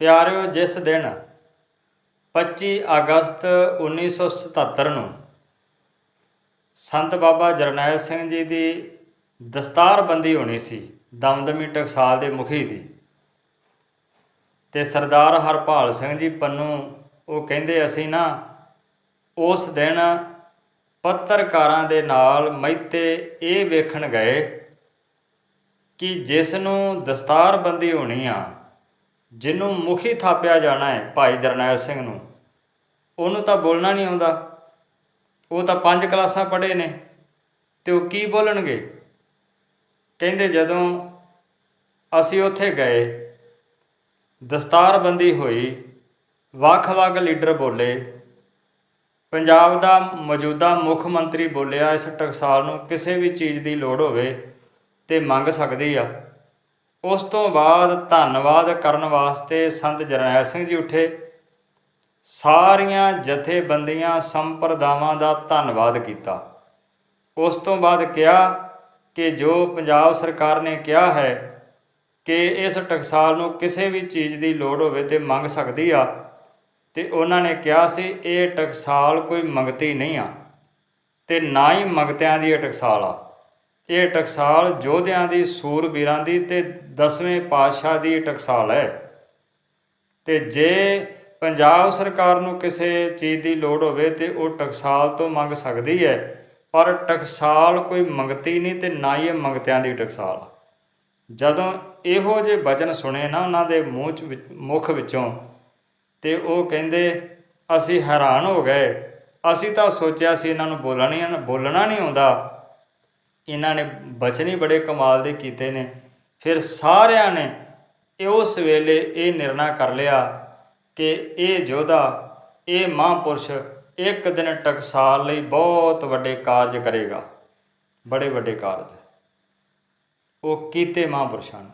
ਪਿਆਰਿਓ, ਜਿਸ ਦਿਨ 25 ਅਗਸਤ 1977 ਨੂੰ ਸੰਤ ਬਾਬਾ ਜਰਨੈਲ ਸਿੰਘ ਜੀ ਦੀ ਦਸਤਾਰਬੰਦੀ ਹੋਣੀ ਸੀ, ਦਮਦਮੀ ਟਕਸਾਲ ਦੇ ਮੁਖੀ ਦੀ, ਤੇ ਸਰਦਾਰ ਹਰਪਾਲ ਸਿੰਘ ਜੀ ਪੰਨੂ, ਉਹ ਕਹਿੰਦੇ ਅਸੀਂ ਨਾ ਉਸ ਦਿਨ ਪੱਤਰਕਾਰਾਂ ਦੇ ਨਾਲ ਮਹਿਤੇ ਇਹ ਵੇਖਣ ਗਏ ਕਿ ਜਿਸ ਨੂੰ ਦਸਤਾਰਬੰਦੀ ਹੋਣੀ ਆ ਜਿਹਨੂੰ ਮੁਖੀ ਥਾਪਿਆ ਜਾਣਾ ਹੈ ਭਾਈ ਜਰਨੈਲ ਸਿੰਘ ਨੂੰ। ਉਹਨੂੰ ਤਾਂ ਬੋਲਣਾ ਨਹੀਂ ਆਉਂਦਾ। ਉਹ ਤਾਂ ਪੰਜ ਕਲਾਸਾਂ ਪੜ੍ਹੇ ਨੇ। ਤੇ ਉਹ ਕੀ ਬੋਲਣਗੇ? ਕਹਿੰਦੇ ਜਦੋਂ ਅਸੀਂ ਉੱਥੇ ਗਏ, ਦਸਤਾਰਬੰਦੀ ਹੋਈ ਵੱਖ-ਵੱਖ ਲੀਡਰ ਬੋਲੇ, ਪੰਜਾਬ ਦਾ ਮੌਜੂਦਾ ਮੁੱਖ ਮੰਤਰੀ ਬੋਲਿਆ, ਇਸ ਟਕਸਾਲ ਨੂੰ ਕਿਸੇ ਵੀ ਚੀਜ਼ ਦੀ ਲੋੜ ਹੋਵੇ ਤੇ ਮੰਗ ਸਕਦੀ ਆ। ਉਸ ਤੋਂ ਬਾਅਦ ਧੰਨਵਾਦ ਕਰਨ ਵਾਸਤੇ ਸੰਤ ਜਰਨੈਲ ਸਿੰਘ ਜੀ ਉੱਠੇ। ਸਾਰੀਆਂ ਜਥੇਬੰਦੀਆਂ, ਸੰਪਰਦਾਵਾਂ ਦਾ ਧੰਨਵਾਦ ਕੀਤਾ। ਉਸ ਤੋਂ ਬਾਅਦ ਕਿਹਾ ਕਿ ਜੋ ਪੰਜਾਬ ਸਰਕਾਰ ਨੇ ਕਿਹਾ ਹੈ ਕਿ ਇਸ ਟਕਸਾਲ ਨੂੰ ਕਿਸੇ ਵੀ ਚੀਜ਼ ਦੀ ਲੋੜ ਹੋਵੇ ਤੇ ਮੰਗ ਸਕਦੀ ਆ, ਤੇ ਉਹਨਾਂ ਨੇ ਕਿਹਾ ਸੀ, ਇਹ ਟਕਸਾਲ ਕੋਈ ਮੰਗਤੀ ਨਹੀਂ ਆ, ਤੇ ਨਾ ਹੀ ਮੰਗਤਿਆਂ ਦੀ ਇਹ ਟਕਸਾਲ ਆ। ਇਹ ਟਕਸਾਲ ਯੋਧਿਆਂ ਦੀ, ਸੂਰਬੀਰਾਂ ਦੀ ਤੇ ਦਸਵੇਂ ਪਾਤਸ਼ਾਹ ਦੀ ਟਕਸਾਲ ਹੈ। ਤੇ ਜੇ ਪੰਜਾਬ ਸਰਕਾਰ ਨੂੰ ਕਿਸੇ ਚੀਜ਼ ਦੀ ਲੋੜ ਹੋਵੇ ਤੇ ਉਹ ਟਕਸਾਲ ਤੋਂ ਮੰਗ ਸਕਦੀ ਹੈ, ਪਰ ਟਕਸਾਲ ਕੋਈ ਮੰਗਤੀ ਨਹੀਂ ਤੇ ਨਾ ਹੀ ਇਹ ਮੰਗਤਿਆਂ ਦੀ ਟਕਸਾਲ ਜਦੋਂ ਇਹੋ ਜਿਹੇ ਬਚਨ ਸੁਣੇ ਨਾ ਉਹਨਾਂ ਦੇ ਮੂੰਹ ਚ ਵਿੱਚ- ਮੁਖ ਵਿੱਚੋਂ, ਤੇ ਉਹ ਕਹਿੰਦੇ, ਅਸੀਂ ਹੈਰਾਨ ਹੋ ਗਏ। ਅਸੀਂ ਤਾਂ ਸੋਚਿਆ ਸੀ ਇਹਨਾਂ ਨੂੰ ਬੋਲਣਾ ਨਹੀਂ ਬੋਲਣਾ ਨਹੀਂ ਆਉਂਦਾ। ਇਹਨਾਂ ਨੇ ਬਚਨ ਹੀ ਬੜੇ ਕਮਾਲ ਦੇ ਕੀਤੇ ਨੇ। ਫਿਰ ਸਾਰਿਆਂ ਨੇ ਉਸ ਵੇਲੇ ਇਹ ਨਿਰਣਾ ਕਰ ਲਿਆ ਕਿ ਇਹ ਯੋਧਾ, ਇਹ ਮਹਾਂਪੁਰਸ਼ ਇੱਕ ਦਿਨ ਟਕਸਾਲ ਲਈ ਬਹੁਤ ਵੱਡੇ ਕਾਰਜ ਕਰੇਗਾ। ਬੜੇ ਵੱਡੇ ਕਾਰਜ। ਉਹ ਕੀਤੇ ਮਹਾਂਪੁਰਸ਼ਾਂ ਨੇ।